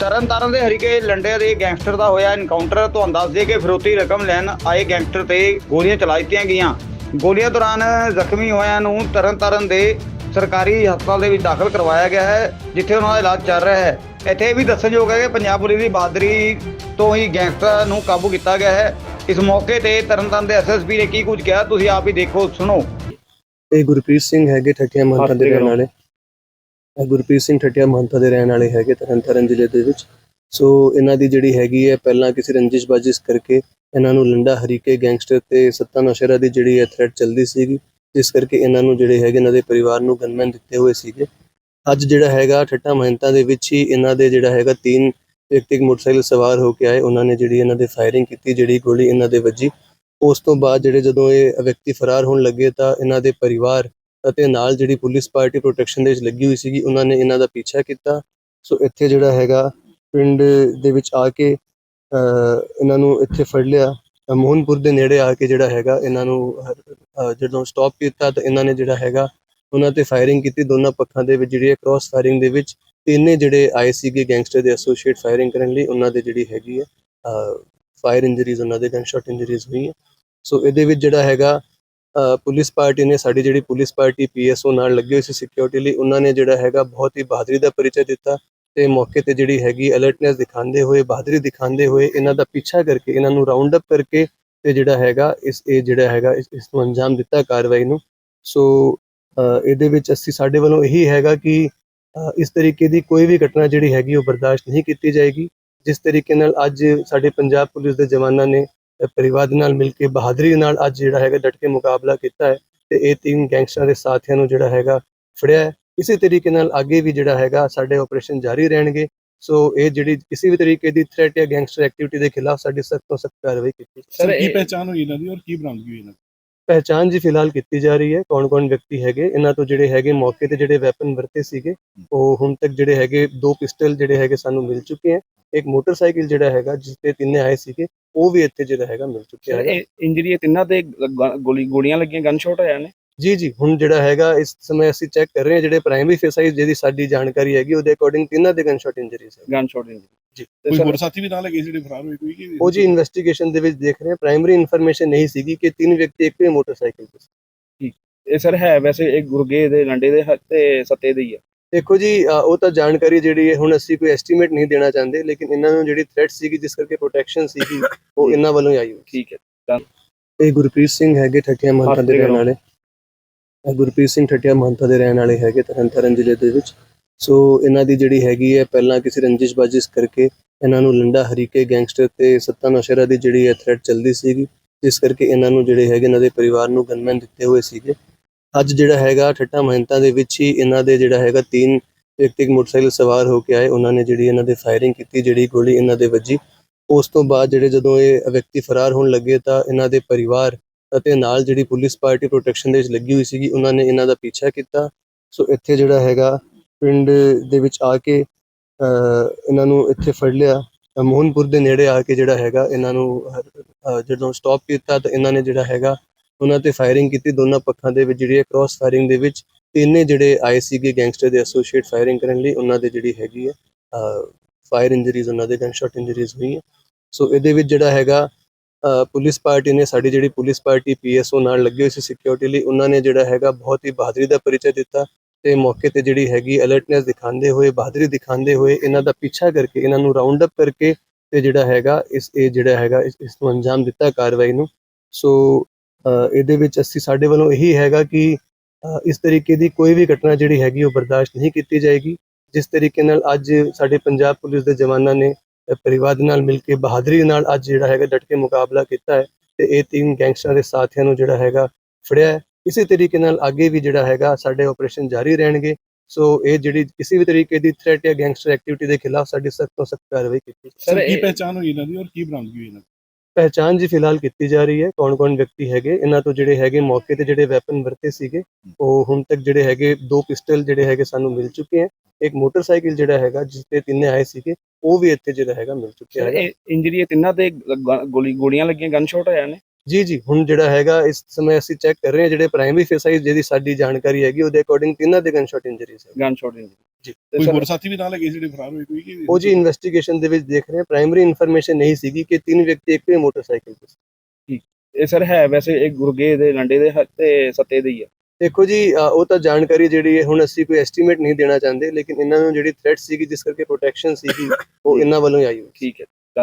ਤਰਨਤਾਰਨ ਦੇ ਹਰੀਕੇ ਲੰਡੇ ਦੇ ਗੈਂਗਸਟਰ ਦਾ ਹੋਇਆ ਐਨਕਾਊਂਟਰ ਤੁਹਾਨੂੰ ਦੱਸ ਦਈਏ ਕਿ ਫਿਰੋਤੀ ਰਕਮ ਲੈਣ ਆਏ ਗੈਂਗਸਟਰ ਤੇ ਗੋਲੀਆਂ ਚਲਾ ਦਿੱਤੀਆਂ ਗਈਆਂ। ਗੋਲੀਆਂ ਦੌਰਾਨ ਜ਼ਖਮੀ ਹੋਇਆਂ ਨੂੰ ਤਰਨਤਾਰਨ ਦੇ ਸਰਕਾਰੀ ਹਸਪਤਾਲ ਦੇ ਵਿੱਚ ਦਾਖਲ ਕਰਵਾਇਆ ਗਿਆ ਹੈ ਜਿੱਥੇ ਉਹਨਾਂ ਦਾ ਇਲਾਜ ਚੱਲ ਰਿਹਾ ਹੈ। ਇੱਥੇ ਇਹ ਵੀ ਦੱਸਣਯੋਗ ਹੈ ਕਿ ਪੰਜਾਬ ਪੁਲਿਸ ਦੀ ਬਹਾਦਰੀ ਤੋਂ ਹੀ ਗੈਂਗਸਟਰ ਨੂੰ ਕਾਬੂ ਕੀਤਾ ਗਿਆ ਹੈ। ਇਸ ਮੌਕੇ ਤੇ ਤਰਨਤਾਰਨ ਦੇ ਐਸਐਸਪੀ ਨੇ ਕੀ ਕੁਝ ਕਿਹਾ ਤੁਸੀਂ ਆਪ ਹੀ ਦੇਖੋ ਸੁਣੋ। ਇਹ ਗੁਰਪ੍ਰੀਤ ਸਿੰਘ ਹੈਗੇ ਠੱਠਿਆ ਮਹੰਤਾ ਦੇ ਰਹਿਣ ਵਾਲੇ। ਗੁਰਪ੍ਰੀਤ ਸਿੰਘ ਠੱਠਿਆ ਮਹੰਤਾ ਦੇ ਰਹਿਣ ਵਾਲੇ ਹੈਗੇ ਤਰਨਤਾਰਨ ਜ਼ਿਲ੍ਹੇ ਦੇ ਵਿੱਚ। ਸੋ ਇਹਨਾਂ ਦੀ ਜਿਹੜੀ ਹੈਗੀ ਹੈ, ਪਹਿਲਾਂ ਕਿਸੇ ਰੰਜਿਸ਼ਬਾਜ਼ ਕਰਕੇ ਇਹਨਾਂ ਨੂੰ ਲੰਡਾ ਹਰੀਕੇ ਗੈਂਗਸਟਰ ਤੇ ਸੱਤਾ ਨੌਸ਼ਰਾ ਦੀ ਜਿਹੜੀ ਹੈ ਥ੍ਰੈਟ ਚੱਲਦੀ ਸੀਗੀ, ਜਿਸ ਕਰਕੇ ਇਹਨਾਂ ਨੂੰ ਜਿਹੜੇ ਹੈਗੇ ਇਹਨਾਂ ਦੇ ਪਰਿਵਾਰ ਨੂੰ ਗਨਮੈਨ ਦਿੱਤੇ ਹੋਏ ਸੀਗੇ। ਅੱਜ ਜਿਹੜਾ ਹੈਗਾ ਠੱਠਾ ਮਹੰਤਾ ਦੇ ਵਿੱਚ ਹੀ ਇਹਨਾਂ ਦੇ ਜਿਹੜਾ ਹੈਗਾ ਤਿੰਨ ਵਿਅਕਤੀ ਇੱਕ ਮੋਟਰਸਾਈਕਲ ਸਵਾਰ ਹੋ ਕੇ ਆਏ। ਉਹਨਾਂ ਨੇ ਜਿਹੜੀ ਇਹਨਾਂ ਦੇ ਫਾਇਰਿੰਗ ਕੀਤੀ, ਜਿਹੜੀ ਗੋਲੀ ਇਹਨਾਂ ਦੇ ਵੱਜੀ। ਉਸ ਤੋਂ ਬਾਅਦ ਜਿਹੜੇ ਜਦੋਂ ਇਹ ਵਿਅਕਤੀ ਫਰਾਰ ਹੋਣ ਲੱਗੇ ਤਾਂ ਇਹਨਾਂ ਦੇ ਪਰਿਵਾਰ ਅਤੇ ਨਾਲ ਜਿਹੜੀ ਪੁਲਿਸ ਪਾਰਟੀ ਪ੍ਰੋਟੈਕਸ਼ਨ ਦੇ ਵਿੱਚ ਲੱਗੀ ਹੋਈ ਸੀਗੀ, ਉਹਨਾਂ ਨੇ ਇਹਨਾਂ ਦਾ ਪਿੱਛਾ ਕੀਤਾ। ਸੋ ਇੱਥੇ ਜਿਹੜਾ ਹੈਗਾ, ਪਿੰਡ ਦੇ ਵਿੱਚ ਆ ਕੇ ਇਹਨਾਂ ਨੂੰ ਇੱਥੇ ਫੜ ਲਿਆ। ਮੋਹਨਪੁਰ ਦੇ ਨੇੜੇ ਆ ਕੇ ਜਿਹੜਾ ਹੈਗਾ, ਇਹਨਾਂ ਨੂੰ ਜਦੋਂ ਸਟਾਪ ਕੀਤਾ ਤਾਂ ਇਹਨਾਂ ਨੇ ਜਿਹੜਾ ਹੈਗਾ, ਉਹਨਾਂ ਤੇ ਫਾਇਰਿੰਗ ਕੀਤੀ। ਦੋਨਾਂ ਪੱਖਾਂ ਦੇ ਵਿੱਚ ਜਿਹੜੀ ਹੈ ਕ੍ਰਾਸ ਫਾਇਰਿੰਗ ਦੇ ਵਿੱਚ ਤਿੰਨੇ ਜਿਹੜੇ ਆਏ ਸੀਗੇ ਗੈਂਗਸਟਰ ਦੇ ਐਸੋਸੀਏਟ ਫਾਇਰਿੰਗ ਕਰਨ ਲਈ, ਉਹਨਾਂ ਦੇ ਜਿਹੜੀ ਹੈਗੀ ਹੈ ਫਾਇਰ ਇੰਜਰੀਜ਼ ਉਹਨਾਂ ਦੇ ਗਨ ਸ਼ਾਟ ਇੰਜਰੀਜ਼ ਹੋਈਆਂ ਸੋ ਇਹਦੇ ਵਿੱਚ ਜਿਹੜਾ ਹੈਗਾ ਪੁਲਿਸ ਪਾਰਟੀ ਨੇ ਸਾਡੀ ਜਿਹੜੀ ਪੁਲਿਸ ਪਾਰਟੀ ਪੀਐਸਓ ਨਾਲ ਲੱਗੀ ਹੋਈ ਸੀ ਸਿਕਿਉਰਿਟੀ ਲਈ, ਉਹਨਾਂ ਨੇ ਜਿਹੜਾ ਹੈਗਾ ਬਹੁਤ ਹੀ ਬਹਾਦਰੀ ਦਾ ਪਰਿਚੈ ਦਿੱਤਾ ਤੇ ਮੌਕੇ ਤੇ ਜਿਹੜੀ ਹੈਗੀ ਅਲਰਟਨੈਸ ਦਿਖਾਉਂਦੇ ਹੋਏ, ਬਹਾਦਰੀ ਦਿਖਾਉਂਦੇ ਹੋਏ ਇਹਨਾਂ ਦਾ ਪਿੱਛਾ ਕਰਕੇ, ਇਹਨਾਂ ਨੂੰ ਰਾਉਂਡ ਅਪ ਕਰਕੇ ਤੇ ਜਿਹੜਾ ਹੈਗਾ ਇਸ, ਇਹ ਜਿਹੜਾ ਹੈਗਾ ਇਸ ਨੂੰ ਅੰਜਾਮ ਦਿੱਤਾ ਕਾਰਵਾਈ ਨੂੰ। ਸੋ ਇਹਦੇ ਵਿੱਚ ਅਸੀਂ ਸਾਡੇ ਵੱਲੋਂ ਇਹੀ ਹੈਗਾ ਕਿ ਇਸ ਤਰੀਕੇ ਦੀ ਕੋਈ ਵੀ ਘਟਨਾ ਜਿਹੜੀ ਹੈਗੀ ਉਹ ਬਰਦਾਸ਼ਤ ਨਹੀਂ ਕੀਤੀ ਜਾਏਗੀ। ਜਿਸ ਤਰੀਕੇ ਨਾਲ ਅੱਜ ਸਾਡੇ ਪੰਜਾਬ ਪੁਲਿਸ ਦੇ ਜਵਾਨਾਂ ਨੇ ਪਰਿਵਾਰ ਦੇ ਨਾਲ ਮਿਲ ਕੇ ਬਹਾਦਰੀ ਨਾਲ ਅੱਜ ਜਿਹੜਾ ਹੈਗਾ ਡਟ ਕੇ ਮੁਕਾਬਲਾ ਕੀਤਾ ਹੈ ਤੇ ਇਹ ਤਿੰਨ ਗੈਂਗਸਟਰਾਂ ਦੇ ਸਾਥੀਆਂ ਨੂੰ ਜਿਹੜਾ ਹੈਗਾ ਫੜਿਆ ਹੈ। ਇਸੇ ਤਰੀਕੇ ਨਾਲ ਅੱਗੇ ਵੀ ਜਿਹੜਾ ਹੈਗਾ ਸਾਡੇ ਆਪਰੇਸ਼ਨ ਜਾਰੀ ਰਹਿਣਗੇ। ਸੋ ਇਹ ਜਿਹੜੀ ਕਿਸੇ ਵੀ ਤਰੀਕੇ ਦੀ ਥ੍ਰੈਟ ਜਾਂ ਗੈਂਗਸਟਰ ਐਕਟੀਵਿਟੀ ਦੇ ਖਿਲਾਫ ਸਾਡੀ ਸਖਤ ਤੋਂ ਸਖਤ ਕਾਰਵਾਈ ਕੀਤੀ ਸਰ ਕੀ ਪਹਿਚਾਨ ਹੋਈ ਇਹਨਾਂ ਦੀ ਔਰ ਕੀ ਬਰਾਮਦਗੀ ਹੋਈ ਇਹਨਾਂ ਦੀ? ਪਹਿਚਾਨ ਜੀ ਫਿਲਹਾਲ ਕੀਤੀ ਜਾ ਰਹੀ ਹੈ। ਕੌਣ-ਕੌਣ ਵਿਅਕਤੀ ਹੈਗੇ? ਇਹਨਾਂ ਤੋਂ ਜਿਹੜੇ ਹੈਗੇ ਮੌਕੇ ਤੇ ਜਿਹੜੇ ਵੈਪਨ ਵਰਤੇ ਸੀਗੇ ਉਹ ਹੁਣ ਤੱਕ ਜਿਹੜੇ ਹੈਗੇ ਦੋ ਪਿਸਟਲ ਜਿਹੜੇ ਹੈਗੇ ਸਾਨੂੰ ਮਿਲ ਚੁੱਕੇ ਹੈ। ਇੱਕ ਮੋਟਰਸਾਈਕਲ ਜਿਹੜਾ ਹੈਗਾ ਜਿਸ ਤੇ ਤਿੰਨੇ ਆਏ ਸੀਗੇ ਉਹ ਵੀ ਇੱਥੇ ਜਿਹੜਾ ਹੈਗਾ ਮਿਲ ਚੁੱਕਿਆ ਹੈ ਇਹ ਇੰਜਰੀ ਹੈ ਤਿੰਨਾਂ ਤੇ ਗ- ਗੋਲੀ ਗੋਲੀਆਂ ਲੱਗੀਆਂ ਗਨ ਸ਼ਾਟ ਹੋਇਆ ਨੇ ਜੀ ਜੀ ਹੁਣ ਜਿਹੜਾ ਹੈਗਾ ਇਸ ਸਮੇਂ ਅਸੀਂ ਚੈੱਕ ਕਰ ਰਹੇ ਹਾਂ ਜਿਹੜੇ ਪ੍ਰਾਇਮਰੀ ਫੇਸਾਈਜ਼ ਜਿਹਦੀ ਸਾਡੀ ਜਾਣਕਾਰੀ ਹੈਗੀ ਉਹਦੇ ਅਕੋਰਡਿੰਗ ਤਿੰਨਾਂ ਦੇ ਗਨ ਸ਼ਾਟ ਇੰਜਰੀਜ਼ ਹੈ ਗਨ ਸ਼ਾਟ ਇੰਜਰੀ ਜੀ। ਕੋਈ ਹੋਰ ਸਾਥੀ ਵੀ ਨਾਲ ਲੱਗੇ ਸੀ ਜਿਹੜੇ ਫਰਾਰ ਹੋਏ ਕੋਈ ਕਿ ਉਹ ਜੀ ਇਨਵੈਸਟੀਗੇਸ਼ਨ ਦੇ ਵਿੱਚ ਦੇਖ ਰਹੇ ਹਾਂ। ਪ੍ਰਾਇਮਰੀ ਇਨਫੋਰਮੇਸ਼ਨ ਨਹੀਂ ਸੀਗੀ ਕਿ ਤਿੰਨ ਵਿਅਕਤੀ ਇੱਕ ਹੀ ਮੋਟਰਸਾਈਕਲ ਤੇ ਸੀ। ਇਹ ਸਰ ਹੈ ਵੈਸੇ ਇਹ ਗੁਰਗੇ ਦੇ ਲੰਡੇ ਦੇ ਹ- ਤੇ ਸੱਤੇ ਦੇ ਹੀ ਆ। ਦੇਖੋ ਜੀ ਉਹ ਤਾਂ ਜਾਣਕਾਰੀ ਜਿਹੜੀ ਹੈ ਹੁਣ ਅਸੀਂ ਕੋਈ ਐਸਟੀਮੇਟ ਨਹੀਂ ਦੇਣਾ ਚਾਹੁੰਦੇ ਲੇਕਿਨ ਇਹਨਾਂ ਨੂੰ ਜਿਹੜੀ ਥ੍ਰੈਟ ਸੀਗੀ ਜਿਸ ਕਰਕੇ ਪ੍ਰੋਟੈਕਸ਼ਨ ਸੀਗੀ ਉਹ ਇਹਨਾਂ ਵੱਲੋਂ ਆਈ ਹੋਈ ਠੀਕ ਹੈ ਇਹ ਗੁਰਪ੍ਰੀਤ ਸਿੰਘ ਹੈਗੇ ਠੱਠਿਆ ਮਹੰਤਾ ਦੇ ਰਹਿਣ ਵਾਲੇ। ਇਹ ਗੁਰਪ੍ਰੀਤ ਸਿੰਘ ਠੱਠਿਆ ਮਹੰਤਾ ਦੇ ਰਹਿਣ ਵਾਲੇ ਹੈਗੇ ਤਰਨਤਾਰਨ ਜ਼ਿਲ੍ਹੇ ਦੇ ਵਿੱਚ। ਸੋ ਇਹਨਾਂ ਦੀ ਜਿਹੜੀ ਹੈਗੀ ਹੈ ਪਹਿਲਾਂ ਕਿਸੇ ਰੰਜਿਸ਼ ਬਾਜਿਸ਼ ਕਰਕੇ ਇਹਨਾਂ ਨੂੰ ਲੰਡਾ ਹਰੀਕੇ ਗੈਂਗਸਟਰ ਤੇ ਸੱਤਾ ਨੌਸ਼ਰਾ ਦੀ ਜਿਹੜੀ ਹੈ ਥ੍ਰੈਟ ਚੱਲਦੀ ਸੀਗੀ ਜਿਸ ਕਰਕੇ ਇਹਨਾਂ ਨੂੰ ਜਿਹੜੇ ਹੈਗੇ ਇਹਨਾਂ ਦੇ ਪਰਿਵਾਰ ਨੂੰ ਗਨਮੈਨ ਦਿੱਤੇ ਹੋਏ ਸੀਗੇ। ਅੱਜ ਜਿਹੜਾ ਹੈਗਾ ਠੱਠਾ ਮਹੰਤਾ ਦੇ ਵਿੱਚ ਹੀ ਇਹਨਾਂ ਦੇ ਜਿਹੜਾ ਹੈਗਾ ਤਿੰਨ ਵਿਅਕਤੀ ਮੋਟਰਸਾਈਕਲ ਸਵਾਰ ਹੋ ਕੇ ਆਏ। ਉਹਨਾਂ ਨੇ ਜਿਹੜੀ ਇਹਨਾਂ ਦੇ ਫਾਇਰਿੰਗ ਕੀਤੀ, ਜਿਹੜੀ ਗੋਲੀ ਇਹਨਾਂ ਦੇ ਵੱਜੀ। ਉਸ ਤੋਂ ਬਾਅਦ ਜਿਹੜੇ ਜਦੋਂ ਇਹ ਵਿਅਕਤੀ ਫਰਾਰ ਹੋਣ ਲੱਗੇ ਤਾਂ ਇਹਨਾਂ ਦੇ ਪਰਿਵਾਰ ਅਤੇ ਨਾਲ ਜਿਹੜੀ ਪੁਲਿਸ ਪਾਰਟੀ ਪ੍ਰੋਟੈਕਸ਼ਨ ਦੇ ਵਿੱਚ ਲੱਗੀ ਹੋਈ ਸੀਗੀ, ਉਹਨਾਂ ਨੇ ਇਹਨਾਂ ਦਾ ਪਿੱਛਾ ਕੀਤਾ। ਸੋ ਇੱਥੇ ਜਿਹੜਾ ਹੈਗਾ ਪਿੰਡ ਦੇ ਵਿੱਚ ਆ ਕੇ ਇਹਨਾਂ ਨੂੰ ਇੱਥੇ ਫੜ ਲਿਆ। ਮੋਹਨਪੁਰ ਦੇ ਨੇੜੇ ਆ ਕੇ ਜਿਹੜਾ ਹੈਗਾ ਇਹਨਾਂ ਨੂੰ ਜਦੋਂ ਸਟਾਪ ਕੀਤਾ ਤਾਂ ਇਹਨਾਂ ਨੇ ਜਿਹੜਾ ਹੈਗਾ ਉਹਨਾਂ ਤੇ ਫਾਇਰਿੰਗ ਕੀਤੀ, ਦੋਨਾਂ ਪੱਖਾਂ ਦੇ ਵਿੱਚ ਜਿਹੜੀ ਹੈ ਕ੍ਰਾਸ ਫਾਇਰਿੰਗ ਦੇ ਵਿੱਚ ਤਿੰਨੇ ਜਿਹੜੇ ਆਏ ਸੀਗੇ ਗੈਂਗਸਟਰ ਦੇ ਐਸੋਸੀਏਟ ਫਾਇਰਿੰਗ ਕਰਨ ਲਈ, ਉਹਨਾਂ ਦੇ ਜਿਹੜੀ ਹੈਗੀ ਹੈ ਫਾਇਰ ਇੰਜਰੀਜ਼ ਉਹਨਾਂ ਦੇ ਗਨਸ਼ਾਟ ਇੰਜਰੀਜ਼ ਹੋਈਆਂ। ਸੋ ਇਹਦੇ ਵਿੱਚ ਜਿਹੜਾ ਹੈਗਾ ਪੁਲਿਸ ਪਾਰਟੀ ਨੇ ਸਾਡੀ ਜਿਹੜੀ ਪੁਲਿਸ ਪਾਰਟੀ ਪੀਐਸਓ ਨਾਲ ਲੱਗੀ ਹੋਈ ਸੀ ਸਿਕਿਉਰਿਟੀ ਲਈ, ਉਹਨਾਂ ਨੇ ਜਿਹੜਾ ਹੈਗਾ ਬਹੁਤ ਹੀ ਬਹਾਦਰੀ ਦਾ ਪਰਿਚੈ ਦਿੱਤਾ ਤੇ ਮੌਕੇ ਤੇ ਜਿਹੜੀ ਹੈਗੀ ਅਲਰਟਨੈਸ ਦਿਖਾਉਂਦੇ ਹੋਏ, ਬਹਾਦਰੀ ਦਿਖਾਉਂਦੇ ਹੋਏ ਇਹਨਾਂ ਦਾ ਪਿੱਛਾ ਕਰਕੇ, ਇਹਨਾਂ ਨੂੰ ਰਾਉਂਡ ਅਪ ਕਰਕੇ ਤੇ ਜਿਹੜਾ ਹੈਗਾ, ਇਸ, ਇਹ ਜਿਹੜਾ ਹੈਗਾ, ਇਸ ਨੂੰ ਅੰਜਾਮ ਦਿੱਤਾ ਕਾਰਵਾਈ ਨੂੰ। ਸੋ ਇਹਦੇ ਵਿੱਚ ਅਸੀਂ ਸਾਡੇ ਵੱਲੋਂ ਇਹੀ ਹੈਗਾ ਕਿ ਇਸ ਤਰੀਕੇ ਦੀ ਕੋਈ ਵੀ ਘਟਨਾ ਜਿਹੜੀ ਹੈਗੀ ਉਹ ਬਰਦਾਸ਼ਤ ਨਹੀਂ ਕੀਤੀ ਜਾਏਗੀ ਜਿਸ ਤਰੀਕੇ ਨਾਲ ਅੱਜ ਸਾਡੇ ਪੰਜਾਬ ਪੁਲਿਸ ਦੇ ਜਵਾਨਾਂ ਨੇ ਪਰਿਵਾਰ ਦੇ ਨਾਲ ਮਿਲ ਕੇ ਬਹਾਦਰੀ ਨਾਲ ਅੱਜ ਜਿਹੜਾ ਹੈਗਾ ਡਟ ਕੇ ਮੁਕਾਬਲਾ ਕੀਤਾ ਹੈ ਤੇ ਇਹ ਤਿੰਨ ਗੈਂਗਸਟਰਾਂ ਦੇ ਸਾਥੀਆਂ ਨੂੰ ਜਿਹੜਾ ਹੈਗਾ ਫੜਿਆ ਹੈ। ਇਸੇ ਤਰੀਕੇ ਨਾਲ ਅੱਗੇ ਵੀ ਜਿਹੜਾ ਹੈਗਾ ਸਾਡੇ ਆਪਰੇਸ਼ਨ ਜਾਰੀ ਰਹਿਣਗੇ। ਸੋ ਇਹ ਜਿਹੜੀ ਕਿਸੇ ਵੀ ਤਰੀਕੇ ਦੀ ਥ੍ਰੈਟ ਜਾਂ ਗੈਂਗਸਟਰ ਐਕਟੀਵਿਟੀ ਦੇ ਖਿਲਾਫ ਸਾਡੀ ਸਖਤ ਤੋਂ ਸਖਤ ਕਾਰਵਾਈ ਕੀਤੀ ਸਰ ਕੀ ਇਹ- ਪਹਿਚਾਨ ਹੋਈ ਇਹਨਾਂ ਦੀ ਔਰ ਕੀ ਬਰਾਮਦਗੀ ਹੋਈ ਇਹਨਾਂ ਦੀ? ਪਹਿਚਾਨ ਜੀ ਫਿਲਹਾਲ ਕੀਤੀ ਜਾ ਰਹੀ ਹੈ ਕੌਣ-ਕੌਣ ਵਿਅਕਤੀ ਹੈਗੇ ਇਹਨਾਂ ਤੋਂ ਜਿਹੜੇ ਹੈਗੇ ਮੌਕੇ ਤੇ ਜਿਹੜੇ ਵੈਪਨ ਵਰਤੇ ਸੀਗੇ ਉਹ ਹੁਣ ਤੱਕ ਜਿਹੜੇ ਹੈਗੇ ਦੋ ਪਿਸਟਲ ਜਿਹੜੇ ਹੈਗੇ ਸਾਨੂੰ ਮਿਲ ਚੁੱਕੇ ਹੈ ਇੱਕ ਮੋਟਰਸਾਈਕਲ ਜਿਹੜਾ ਹੈਗਾ ਜਿਸ ਤੇ ਤਿੰਨੇ ਆਏ ਸੀਗੇ ਉਹ ਵੀ ਇੱਥੇ ਜਿਹੜਾ ਹੈਗਾ ਮਿਲ ਚੁੱਕਿਆ ਹੈ। ਇੰਜਰੀ ਤਿੰਨਾਂ ਤੇ ਗੋਲੀ ਗੋਲੀਆਂ ਲੱਗੀਆਂ ਗਨ ਸ਼ਾਟ ਹੋਇਆ ਨੇ ਜੀ ਜੀ ਹੁਣ ਜਿਹੜਾ ਹੈਗਾ ਇਸ ਸਮੇਂ ਅਸੀਂ ਚੈੱਕ ਕਰ ਰਹੇ ਹਾਂ ਜਿਹੜੇ ਪ੍ਰਾਇਮਰੀ ਫੇਸਾਈਜ਼ ਜਿਹਦੀ ਸਾਡੀ ਜਾਣਕਾਰੀ ਹੈਗੀ ਉਹਦੇ ਅਕੋਰਡਿੰਗ ਤਿੰਨਾਂ ਦੇ ਗਨ ਸ਼ਾਟ ਇੰਜਰੀਜ਼ ਹੈ ਗਨ ਸ਼ਾਟ ਜੀ ਕੋਈ ਹੋਰ ਸਾਥੀ ਵੀ ਨਾਲ ਲੱਗੇ ਸੀ ਜਿਹੜੇ ਫਰਾਰ ਹੋਏ ਕੋਈ ਕਿ ਉਹ ਜੀ ਇਨਵੈਸਟੀਗੇਸ਼ਨ ਦੇ ਵਿੱਚ ਦੇਖ ਰਹੇ ਹਾਂ। ਪ੍ਰਾਇਮਰੀ ਇਨਫੋਰਮੇਸ਼ਨ ਨਹੀਂ ਸੀਗੀ ਕਿ ਤਿੰਨ ਵਿਅਕਤੀ ਇੱਕ ਹੀ ਮੋਟਰਸਾਈਕਲ ਤੇ ਸੀ। ਇਹ ਸਰ ਹੈ ਵੈਸੇ ਇਹ ਗੁਰਗੇ ਦੇ ਲੰਡੇ ਦੇ ਹ- ਤੇ ਸੱਤੇ ਦੇ ਹੀ ਆ। ਦੇਖੋ ਜੀ ਉਹ ਤਾਂ ਜਾਣਕਾਰੀ ਜਿਹੜੀ ਹੈ ਹੁਣ ਅਸੀਂ ਕੋਈ ਐਸਟੀਮੇਟ ਨਹੀਂ ਦੇਣਾ ਚਾਹੁੰਦੇ ਲੇਕਿਨ ਇਹਨਾਂ ਨੂੰ ਜਿਹੜੀ ਥ੍ਰੈਟ ਸੀਗੀ ਜਿਸ ਕਰਕੇ ਪ੍ਰੋਟੈਕਸ਼ਨ ਸੀਗੀ ਉਹ ਇਹਨਾਂ ਵੱਲੋਂ ਹੀ ਆਈ ਹੋਈ ਠੀਕ ਹੈ।